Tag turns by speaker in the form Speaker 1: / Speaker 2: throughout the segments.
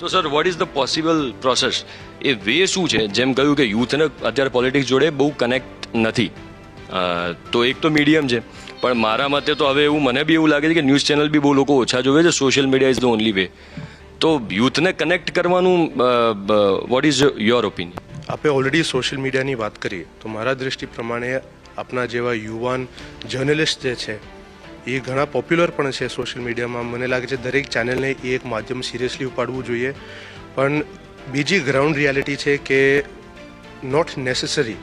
Speaker 1: તો sir what is the possible process a way શું છે? જેમ કહ્યું કે યુથને અત્યારે પોલિટિક્સ જોડે બહુ કનેક્ટ નથી. તો એક તો મીડિયમ છે. પણ મારા મતે તો હવે એવું મને બી એવું લાગે છે કે ન્યૂઝ ચેનલ બી બહુ લોકો ઓછા જોવે છે. Social media is the only way તો યુથને કનેક્ટ કરવાનું વોટ ઇઝ યોર ઓપિનિયન
Speaker 2: આપણે ઓલરેડી સોશિયલ મીડિયાની વાત કરીએ, તો મારા દૃષ્ટિ પ્રમાણે આપણા જેવા યુવાન જર્નલિસ્ટ જે છે એ ઘણા પોપ્યુલર પણ છે સોશિયલ મીડિયામાં મને લાગે છે દરેક ચેનલને એ એક માધ્યમ સિરિયસલી ઉપાડવું જોઈએ. પણ બીજી ગ્રાઉન્ડ રિયાલિટી છે કે નોટ નેસેસરી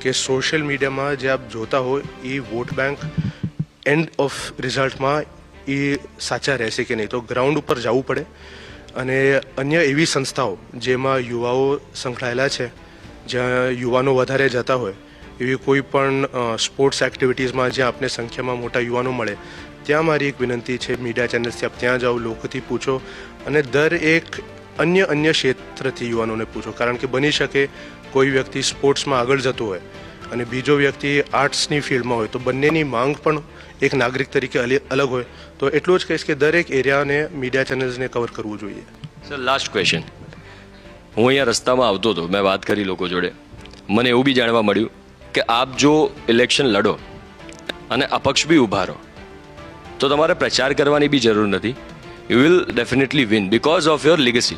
Speaker 2: કે સોશિયલ મીડિયામાં જે આપ જોતા હોય એ વોટ બેંક એન્ડ ઓફ રિઝલ્ટમાં એ સાચા રહેશે કે નહીં. તો ગ્રાઉન્ડ ઉપર જવું પડે. અને અન્ય એવી સંસ્થાઓ જેમાં યુવાઓ સંકળાયેલા છે, જ્યાં યુવાનો વધારે જતા હોય એવી કોઈ પણ સ્પોર્ટ્સ એક્ટિવિટીઝમાં જ્યાં આપને સંખ્યામાં મોટા યુવાનો મળે, ત્યાં મારી એક વિનંતી છે મીડિયા ચેનલ્સથી આપ ત્યાં જાઓ, લોકોથી પૂછો અને દર એક અન્ય અન્ય ક્ષેત્રથી યુવાનોને પૂછો. કારણ કે બની શકે કોઈ વ્યક્તિ સ્પોર્ટ્સમાં આગળ જતો હોય અને બીજો વ્યક્તિ આર્ટ્સની ફિલ્ડમાં હોય, તો બંનેની માંગ પણ એક નાગરિક તરીકે અલગ હોય. તો એટલું જ કહીશ કે દરેક એરિયાને મીડિયા ચેનલ્સને કવર કરવું જોઈએ.
Speaker 1: સર લાસ્ટ ક્વેશ્ચન હું અહીંયા રસ્તામાં આવતો હતો, મેં વાત કરી લોકો જોડે. મને એવું બી જાણવા મળ્યું કે આપ જો ઇલેક્શન લડો અને અપક્ષ બી ઊભા તો તમારે પ્રચાર કરવાની બી જરૂર નથી. You will definitely win because of your legacy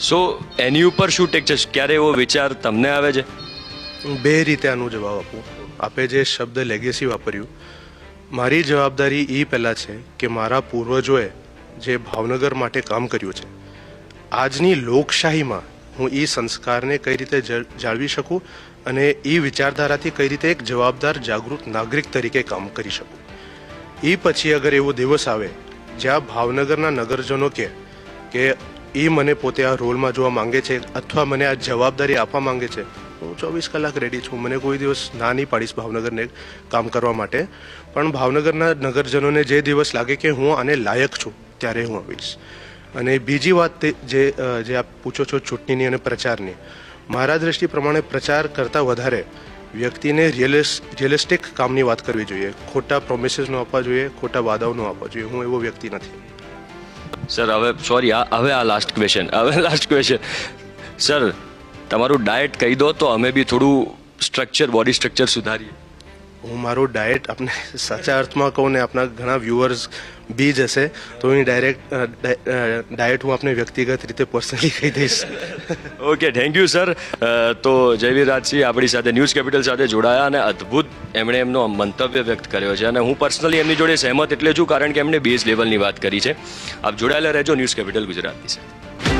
Speaker 1: so એની ઉપર શું ટેક છે? ક્યારે એવો વિચાર તમને આવે છે?
Speaker 2: બે રીતે આનો જવાબ આપું. આપે જે શબ્દ લેગેસી વાપર્યું, મારી જવાબદારી એ પહેલાં છે કે મારા પૂર્વજોએ જે ભાવનગર માટે કામ કર્યું છે, આજની લોકશાહીમાં હું એ સંસ્કારને કઈ રીતે જળ- જાળવી શકું અને એ વિચારધારાથી કઈ રીતે એક જવાબદાર, જાગૃત નાગરિક તરીકે કામ કરી શકું? એ પછી અગર એવો દિવસ આવે, જ્યાં ભાવનગરના નગરજનો કે કે એ મને પોતે આ રોલમાં જોવા માંગે છે અથવા મને આ જવાબદારી આપવા માંગે છે હું ચોવીસ કલાક રેડી છું. મને કોઈ દિવસ ના નહીં પાડીશ ભાવનગરને કામ કરવા માટે. પણ ભાવનગરના નગરજનોને જે દિવસ લાગે કે હું આને લાયક છું, ત્યારે હું આવીશ. અને બીજી વાત જે જે આપ પૂછો છો ચૂંટણીની અને પ્રચારની, મારા દ્રષ્ટિ પ્રમાણે પ્રચાર કરતાં વધારે વ્યક્તિને રિયલિસ, રિયલિસ્ટિક કામની વાત કરવી જોઈએ. ખોટા પ્રોમિસીસનો આપવા જોઈએ, ખોટા વાદાઓનો આપવા જોઈએ. હું એવો વ્યક્તિ નથી.
Speaker 1: સર હવે સોરી આ, હવે આ લાસ્ટ ક્વેશ્ચન હવે લાસ્ટ ક્વેશ્ચન સર તમારું ડાયટ કહી દો તો અમે બી થોડું સ્ટ્રક્ચર બોડી સ્ટ્રક્ચર સુધારીએ.
Speaker 2: હું મારું ડાયટ આપને સાચા અર્થમાં કહું ને આપણા ઘણા વ્યુઅર્સ બી જશે તો હું ડાયરેક્ટ ડાયટ હું આપને વ્યક્તિગત રીતે પર્સનલી કહી દઈશ.
Speaker 1: ઓકે થેન્ક યુ સર તો જયવીર રાજસિંહ આપણી સાથે ન્યૂઝ કેપિટલ સાથે જોડાયા અને અદ્ભુત એમણે એમનો મંતવ્ય વ્યક્ત કર્યો છે અને હું પર્સનલી એમની જોડે સહેમત એટલે છું, કારણ કે એમણે બેઝ લેવલની વાત કરી છે. આપ જોડાયેલા રહેજો ન્યૂઝ કેપિટલ ગુજરાતની સાથે.